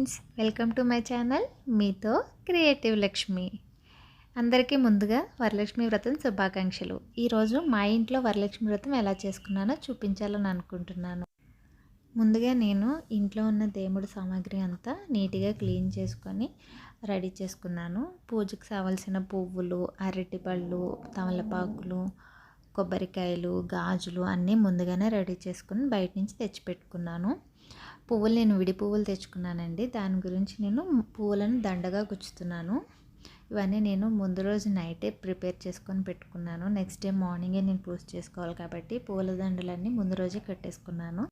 Friends welcome to my channel. మీతో creative Lakshmi. అందరికీ ముందుగా వరలక్ష్మి వ్రతం శుభాకాంక్షలు. ఈరోజు మా ఇంట్లో వరలక్ష్మి వ్రతం ఎలా చేసుకున్నానో చూపించాలని అనుకుంటున్నాను. ముందుగా నేను ఇంట్లో ఉన్న దేవుడి సామాగ్రి అంతా నీట్గా క్లీన్ చేసుకొని రెడీ చేసుకున్నాను. పూజకు కావాల్సిన పువ్వులు అరటిపళ్ళు తమలపాకులు కొబ్బరికాయలు గాజులు అన్నీ ముందుగానే రెడీ చేసుకుని బయట నుంచి తెచ్చిపెట్టుకున్నాను. పువ్వులు నేను విడి పువ్వులు తెచ్చుకున్నానండి. దాని గురించి నేను పువ్వులను దండగా గుచ్చుతున్నాను. ఇవన్నీ నేను ముందు రోజు నైటే ప్రిపేర్ చేసుకొని పెట్టుకున్నాను. నెక్స్ట్ డే మార్నింగే నేను పూజ చేసుకోవాలి కాబట్టి పూల దండలన్నీ ముందు రోజే కట్టేసుకున్నాను.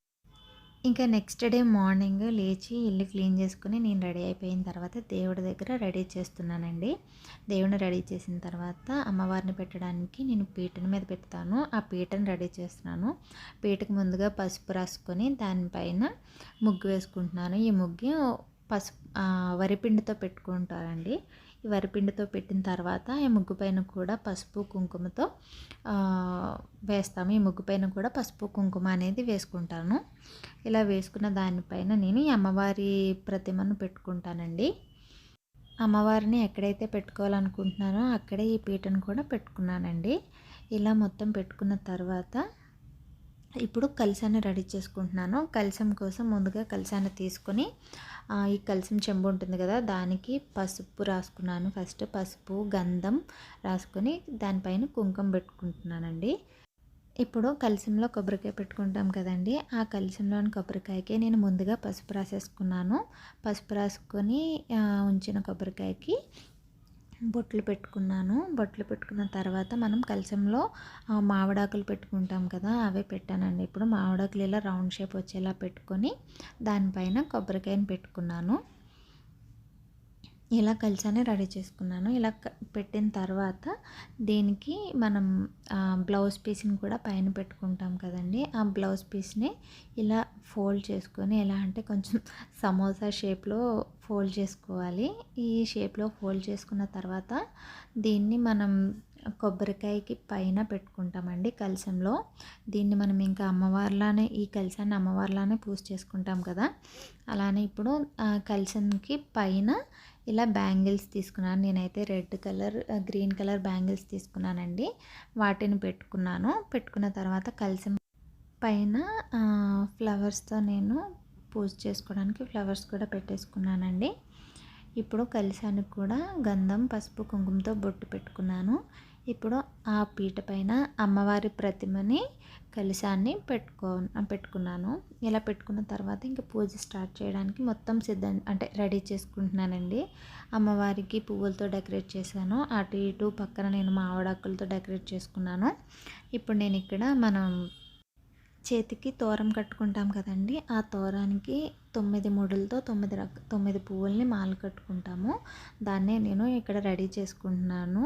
ఇంకా నెక్స్ట్ డే మార్నింగ్ లేచి ఇల్లు క్లీన్ చేసుకుని నేను రెడీ అయిపోయిన తర్వాత దేవుడి దగ్గర రెడీ చేస్తున్నానండి. దేవుడిని రెడీ చేసిన తర్వాత అమ్మవారిని పెట్టడానికి నేను పీటను మీద పెడతాను. ఆ పీటను రెడీ చేస్తున్నాను. పీటకు ముందుగా పసుపు రాసుకొని దానిపైన ముగ్గు వేసుకుంటున్నాను. ఈ ముగ్గు పసుపు వరిపిండితో పెట్టుకుంటారండి. ఈ వరిపిండితో పెట్టిన తర్వాత ఈ ముగ్గు పైన కూడా పసుపు కుంకుమతో వేస్తాము. ఈ ముగ్గు పైన కూడా పసుపు కుంకుమ అనేది వేసుకుంటాను. ఇలా వేసుకున్న దానిపైన నేను ఈ అమ్మవారి ప్రతిమను పెట్టుకుంటానండి. అమ్మవారిని ఎక్కడైతే పెట్టుకోవాలనుకుంటున్నానో అక్కడే ఈ పీటను కూడా పెట్టుకున్నానండి. ఇలా మొత్తం పెట్టుకున్న తర్వాత ఇప్పుడు కలిసాన్ని రెడీ చేసుకుంటున్నాను. కలిసం కోసం ముందుగా కలిసాన్ని తీసుకొని ఈ కలిసం చెంబు ఉంటుంది కదా దానికి పసుపు రాసుకున్నాను. ఫస్ట్ పసుపు గంధం రాసుకొని దానిపైన కుంకుమ పెట్టుకుంటున్నానండి. ఇప్పుడు కలిసంలో కొబ్బరికాయ పెట్టుకుంటాం కదండి. ఆ కలిసంలోని కొబ్బరికాయకి నేను ముందుగా పసుపు రాసేసుకున్నాను. పసుపు రాసుకొని ఉంచిన కొబ్బరికాయకి బొట్లు పెట్టుకున్నాను. బొట్లు పెట్టుకున్న తర్వాత మనం కలశంలో మామిడాకులు పెట్టుకుంటాం కదా అవే పెట్టానండి. ఇప్పుడు మామిడాకులు ఇలా రౌండ్ షేప్ వచ్చేలా పెట్టుకొని దానిపైన కొబ్బరికాయని పెట్టుకున్నాను. ఇలా కలిసానే రెడీ చేసుకున్నాను. ఇలా పెట్టిన తర్వాత దీనికి మనం బ్లౌజ్ పీస్ని కూడా పైన పెట్టుకుంటాం కదండి. ఆ బ్లౌజ్ పీస్ని ఇలా ఫోల్డ్ చేసుకొని ఎలా అంటే కొంచెం సమోసా షేప్లో ఫోల్డ్ చేసుకోవాలి. ఈ షేప్లో ఫోల్డ్ చేసుకున్న తర్వాత దీన్ని మనం కొబ్బరికాయకి పైన పెట్టుకుంటామండి కలసంలో. దీన్ని మనం ఇంకా అమ్మవారిలానే ఈ కలసాన్ని అమ్మవారిలానే పూజ చేసుకుంటాం కదా. అలానే ఇప్పుడు కలసంకి పైన ఇలా బ్యాంగిల్స్ తీసుకున్నాను. నేనైతే red colour green colour bangles తీసుకున్నానండి. వాటిని పెట్టుకున్నాను. పెట్టుకున్న తర్వాత కలిసి పైన ఫ్లవర్స్తో నేను పూజ చేసుకోవడానికి ఫ్లవర్స్ కూడా పెట్టేసుకున్నానండి. ఇప్పుడు కలిసానికి కూడా గంధం పసుపు కుంకుమతో బొట్టు పెట్టుకున్నాను. ఇప్పుడు ఆ పీట పైన అమ్మవారి ప్రతిమని కలిశాన్ని పెట్టుకో పెట్టుకున్నాను. ఇలా పెట్టుకున్న తర్వాత ఇంకా పూజ స్టార్ట్ చేయడానికి మొత్తం సిద్ధం అంటే రెడీ చేసుకుంటున్నానండి. అమ్మవారికి పువ్వులతో డెకరేట్ చేశాను. అటు ఇటు పక్కన నేను మామిడాకులతో డెకరేట్ చేసుకున్నాను. ఇప్పుడు నేను ఇక్కడ మనం చేతికి తోరం కట్టుకుంటాం కదండి. ఆ తోరానికి తొమ్మిది ముడులతో తొమ్మిది రక తొమ్మిది పువ్వుల్ని మాలు కట్టుకుంటాము. దాన్నే నేను ఇక్కడ రెడీ చేసుకుంటున్నాను.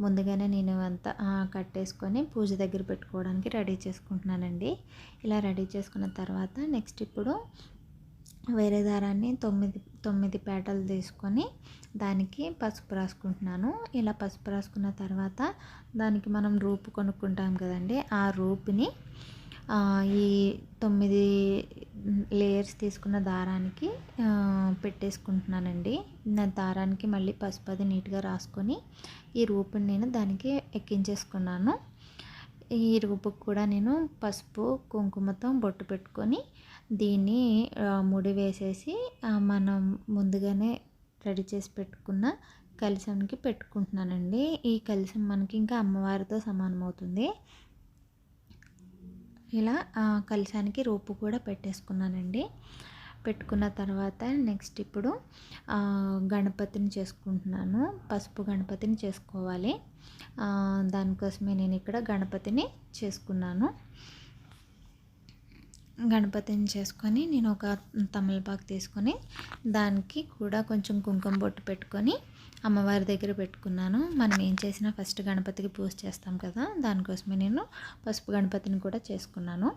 ముందుగానే నేను అంతా కట్టేసుకొని పూజ దగ్గర పెట్టుకోవడానికి రెడీ చేసుకుంటున్నానండి. ఇలా రెడీ చేసుకున్న తర్వాత నెక్స్ట్ ఇప్పుడు వేరే దారాన్ని తొమ్మిది తొమ్మిది పేటలు తీసుకొని దానికి పసుపు రాసుకుంటున్నాను. ఇలా పసుపు రాసుకున్న తర్వాత దానికి మనం రూపు కొనుక్కుంటాం కదండి. ఆ రూపుని ఈ తొమ్మిది లేయర్స్ తీసుకున్న దారానికి పెట్టేసుకుంటున్నానండి. నా దారానికి మళ్ళీ పసుపు అది నీట్గా రాసుకొని ఈ రూపుని నేను దానికి ఎక్కించేసుకున్నాను. ఈ రూపుకు కూడా నేను పసుపు కుంకుమతో బొట్టు పెట్టుకొని దీన్ని ముడి వేసేసి మనం ముందుగానే రెడీ చేసి పెట్టుకున్న కలిసంకి పెట్టుకుంటున్నానండి. ఈ కలిసం మనకి ఇంకా అమ్మవారితో సమానం అవుతుంది ఇలా కలిశానికి రోపు కూడా పెట్టేసుకున్నానండి. పెట్టుకున్న తర్వాత నెక్స్ట్ ఇప్పుడు గణపతిని చేసుకుంటున్నాను. పసుపు గణపతిని చేసుకోవాలి. దానికోసమే నేను ఇక్కడ గణపతిని చేసుకున్నాను. గణపతిని చేసుకొని నేను ఒక తమలపాకు తీసుకొని దానికి కూడా కొంచెం కుంకుమ బొట్టు పెట్టుకొని అమ్మవారి దగ్గర పెట్టుకున్నాను. మనం ఏం చేసినా ఫస్ట్ గణపతికి పూజ చేస్తాం కదా దానికోసమే నేను పసుపు గణపతిని కూడా చేసుకున్నాను.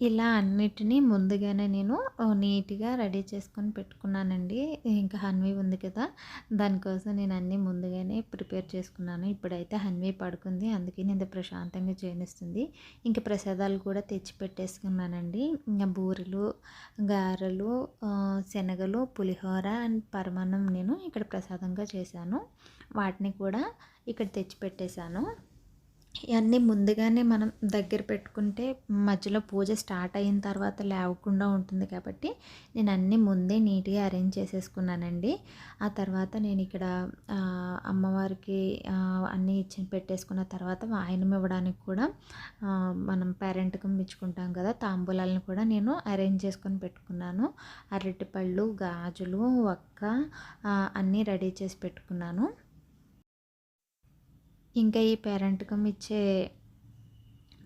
ఇలా అన్నిటినీ ముందుగానే నేను నీట్‌గా రెడీ చేసుకొని పెట్టుకున్నానండి. ఇంకా హన్వి ఉంది కదా! దానికోసం నేను అన్నీ ముందుగానే ప్రిపేర్ చేసుకున్నాను. ఇప్పుడైతే హన్వి పడుకుంది. అందుకే నేను ప్రశాంతంగా జీర్ణిస్తుంది ఇంకా ప్రసాదాలు కూడా తెచ్చి పెట్టేసుకున్నానండి. ఇంకా బూరెలు, గారెలు, శనగలు, పులిహోర అండ్ పరమాన్నం నేను ఇక్కడ ప్రసాదంగా చేశాను. వాటిని కూడా ఇక్కడ తెచ్చి పెట్టేశాను. ఇవన్నీ ముందుగానే మనం దగ్గర పెట్టుకుంటే మధ్యలో పూజ స్టార్ట్ అయిన తర్వాత లేవకుండా ఉంటుంది కాబట్టి నేను అన్నీ ముందే నీట్గా అరేంజ్ చేసేసుకున్నానండి. ఆ తర్వాత నేను ఇక్కడ అమ్మవారికి అన్నీ ఇచ్చి పెట్టేసుకున్న తర్వాత వాయనం ఇవ్వడానికి కూడా మనం పేరెంట్కి ఇచ్చుకుంటాం కదా తాంబూలాలను కూడా నేను అరేంజ్ చేసుకొని పెట్టుకున్నాను. అరటిపళ్ళు గాజులు ఒక్క అన్నీ రెడీ చేసి పెట్టుకున్నాను. ఇంకా ఈ పేరెంట్కం ఇచ్చే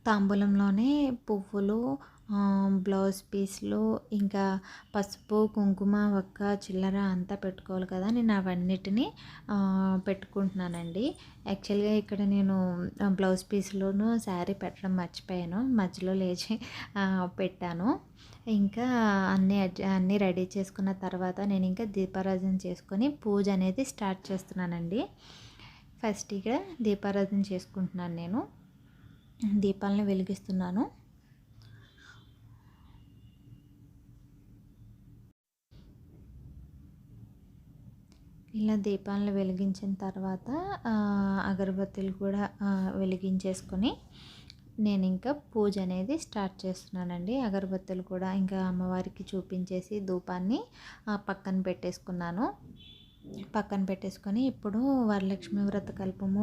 తాంబూలంలోనే పువ్వులు బ్లౌజ్ పీస్లు ఇంకా పసుపు కుంకుమ ఒక్క చిల్లర అంతా పెట్టుకోవాలి కదా. నేను అవన్నిటిని పెట్టుకుంటున్నానండి. యాక్చువల్గా ఇక్కడ నేను బ్లౌజ్ పీస్లోను శారీ పెట్టడం మర్చిపోయాను. మధ్యలో లేచి పెట్టాను. ఇంకా అన్నీ అన్నీ రెడీ చేసుకున్న తర్వాత నేను ఇంకా దీపారాజన చేసుకొని పూజ అనేది స్టార్ట్ చేస్తున్నానండి. ఫస్ట్ ఇక్కడ దీపారాధన చేసుకుంటున్నాను నేను. దీపాలను వెలిగిస్తున్నాను. ఇలా దీపాలను వెలిగించిన తర్వాత అగరబత్తులు కూడా వెలిగించేసుకొని నేను ఇంకా పూజ అనేది స్టార్ట్ చేస్తున్నానండి. అగరబత్తులు కూడా ఇంకా అమ్మవారికి చూపించేసి ధూపాన్ని పక్కన పెట్టేసుకున్నాను. పక్కన పెట్టేసుకొని ఇప్పుడు వరలక్ష్మి వ్రత కల్పము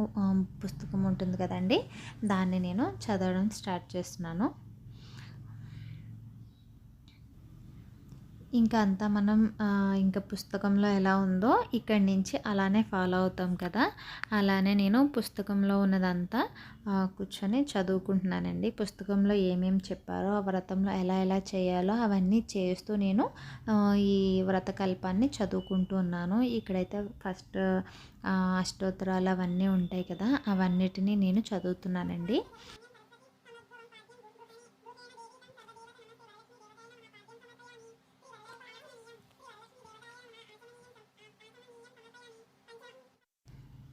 పుస్తకం ఉంటుంది కదండి. దాన్ని నేను చదవడం స్టార్ట్ చేస్తున్నాను. ఇంకా అంతా మనం ఇంకా పుస్తకంలో ఎలా ఉందో ఇక్కడి నుంచి అలానే ఫాలో అవుతాం కదా. అలానే నేను పుస్తకంలో ఉన్నదంతా కూర్చొని చదువుకుంటున్నానండి. పుస్తకంలో ఏమేమి చెప్పారో ఆ వ్రతంలో ఎలా ఎలా చేయాలో అవన్నీ చేస్తూ నేను ఈ వ్రతకల్పాన్ని చదువుకుంటూ ఉన్నాను. ఇక్కడైతే ఫస్ట్ అష్టోత్తరాలు అవన్నీ ఉంటాయి కదా అవన్నిటినీ నేను చదువుతున్నానండి.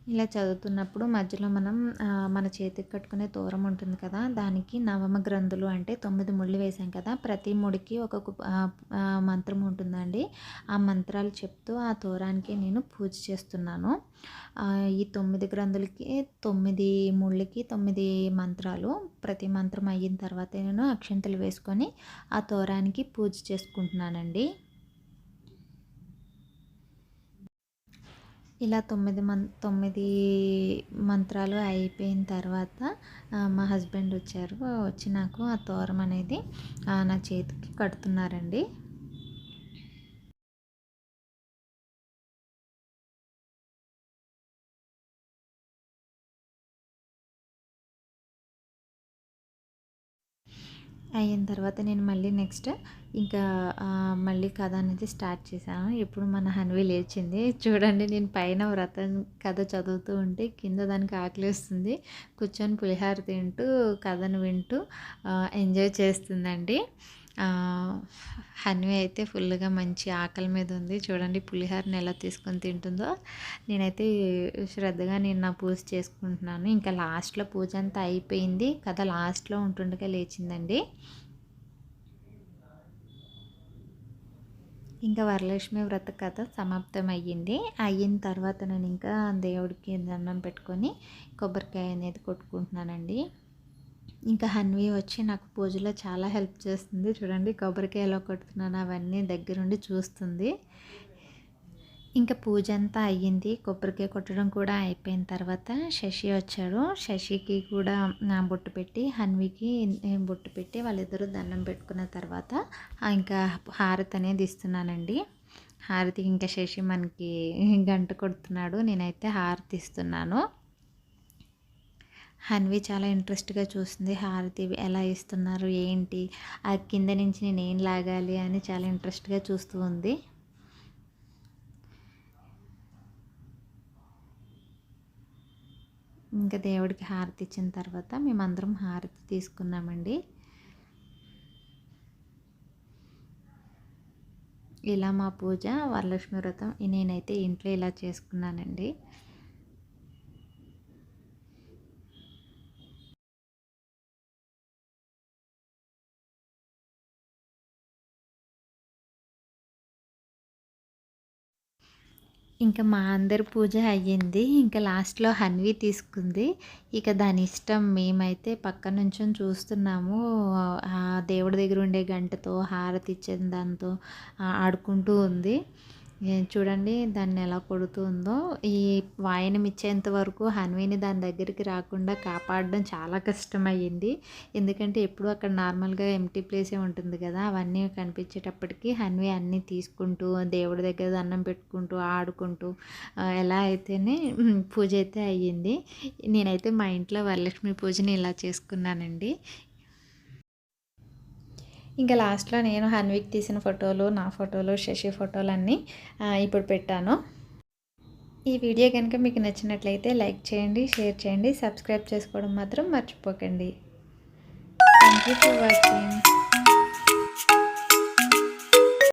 ఇలా చదువుతున్నప్పుడు మధ్యలో మనం మన చేతికి కట్టుకునే దూరం ఉంటుంది కదా దానికి నవమ గ్రంథులు అంటే తొమ్మిది ముళ్ళు వేసాం కదా ప్రతి ముడికి ఒక మంత్రం ఉంటుందండి. ఆ మంత్రాలు చెప్తూ ఆ దూరానికి నేను పూజ చేస్తున్నాను. ఈ తొమ్మిది గ్రంథులకి తొమ్మిది ముళ్ళకి తొమ్మిది మంత్రాలు ప్రతి మంత్రం అయిన తర్వాత నేను అక్షంతలు వేసుకొని ఆ తోరానికి పూజ చేసుకుంటున్నానండి. ఇలా తొమ్మిది మం తొమ్మిది మంత్రాలు అయిపోయిన తర్వాత మా హస్బెండ్ వచ్చారు. వచ్చి నాకు ఆ తోరం అనేది నా చేతికి కడుతున్నారండి. అయిన తర్వాత నేను మళ్ళీ నెక్స్ట్ ఇంకా మళ్ళీ కథ అనేది స్టార్ట్ చేశాను. ఇప్పుడు మన హన్వి లేచింది. చూడండి నేను పైన వ్రతం కథ చదువుతూ ఉంటే కింద దానికి ఆకలిస్తుంది కూర్చొని పులిహార తింటూ కథను వింటూ ఎంజాయ్ చేస్తుందండి. హన్వి అయితే ఫుల్గా మంచి ఆకలి మీద ఉంది. చూడండి పులిహోరని ఎలా తీసుకొని తింటుందో. నేనైతే శ్రద్ధగా నేను నా పూజ చేసుకుంటున్నాను. ఇంకా లాస్ట్లో పూజ అంతా అయిపోయింది. కథ లాస్ట్లో ఉంటుండగా లేచిందండి. ఇంకా వరలక్ష్మి వ్రత కథ సమాప్తం అయ్యింది అయిన తర్వాత నేను ఇంకా దేవుడికి దండం పెట్టుకొని కొబ్బరికాయ అనేది కొట్టుకుంటున్నానండి. ఇంకా హన్వి వచ్చి నాకు పూజలో చాలా హెల్ప్ చేస్తుంది. చూడండి కొబ్బరికాయ ఎలా కొడుతున్నాను అవన్నీ దగ్గరుండి చూస్తుంది. ఇంకా పూజ అంతా అయ్యింది. కొబ్బరికాయ కొట్టడం కూడా అయిపోయిన తర్వాత శశి వచ్చాడు. శశికి కూడా నా బొట్టు పెట్టి హన్వికి బొట్టు పెట్టి వాళ్ళిద్దరూ దండం పెట్టుకున్న తర్వాత ఇంకా హారతి అనేది ఇస్తున్నానండి. హారతి ఇంకా శశి మనకి గంట కొడుతున్నాడు. నేనైతే హారతి ఇస్తున్నాను. హన్వి చాలా ఇంట్రెస్ట్గా చూస్తుంది. హారతి ఎలా ఇస్తున్నారు? ఏంటి? ఆ కింద నుంచి నేను ఏం లాగాలి అని చాలా ఇంట్రెస్ట్గా చూస్తూ ఉంది. ఇంకా దేవుడికి హారతి ఇచ్చిన తర్వాత మేమందరం హారతి తీసుకున్నామండి. ఇలా మా పూజ వరలక్ష్మి వ్రతం నేనైతే ఇంట్లో ఇలా చేసుకున్నానండి. ఇంకా మా అందరి పూజ అయ్యింది. ఇంకా లాస్ట్లో హన్వి తీసుకుంది. ఇక దాని ఇష్టం మేమైతే పక్క నుంచి చూస్తున్నాము. దేవుడి దగ్గర ఉండే గంటతో హారతి ఇచ్చే దాంతో ఆడుకుంటూ ఉంది. చూడండి దాన్ని ఎలా కొడుతుందో. ఈ వాయనం ఇచ్చేంత వరకు హన్వీని దాని దగ్గరికి రాకుండా కాపాడడం చాలా కష్టమయ్యింది. ఎందుకంటే ఎప్పుడు అక్కడ నార్మల్గా ఎంటీ ప్లేసే ఉంటుంది కదా అవన్నీ కనిపించేటప్పటికి హన్వీ అన్నీ తీసుకుంటూ దేవుడి దగ్గర దండం పెట్టుకుంటూ ఆడుకుంటూ ఎలా అయితేనే పూజ అయితే అయ్యింది. నేనైతే మా ఇంట్లో వరలక్ష్మి పూజని ఇలా చేసుకున్నానండి. ఇంకా లాస్ట్లో నేను హన్విక్ తీసిన ఫోటోలు నా ఫోటోలు శశి ఫోటోలు అన్నీ ఇప్పుడు పెట్టాను. ఈ వీడియో కనుక మీకు నచ్చినట్లయితే లైక్ చేయండి షేర్ చేయండి సబ్స్క్రైబ్ చేసుకోవడం మాత్రం మర్చిపోకండి. Thank you for watching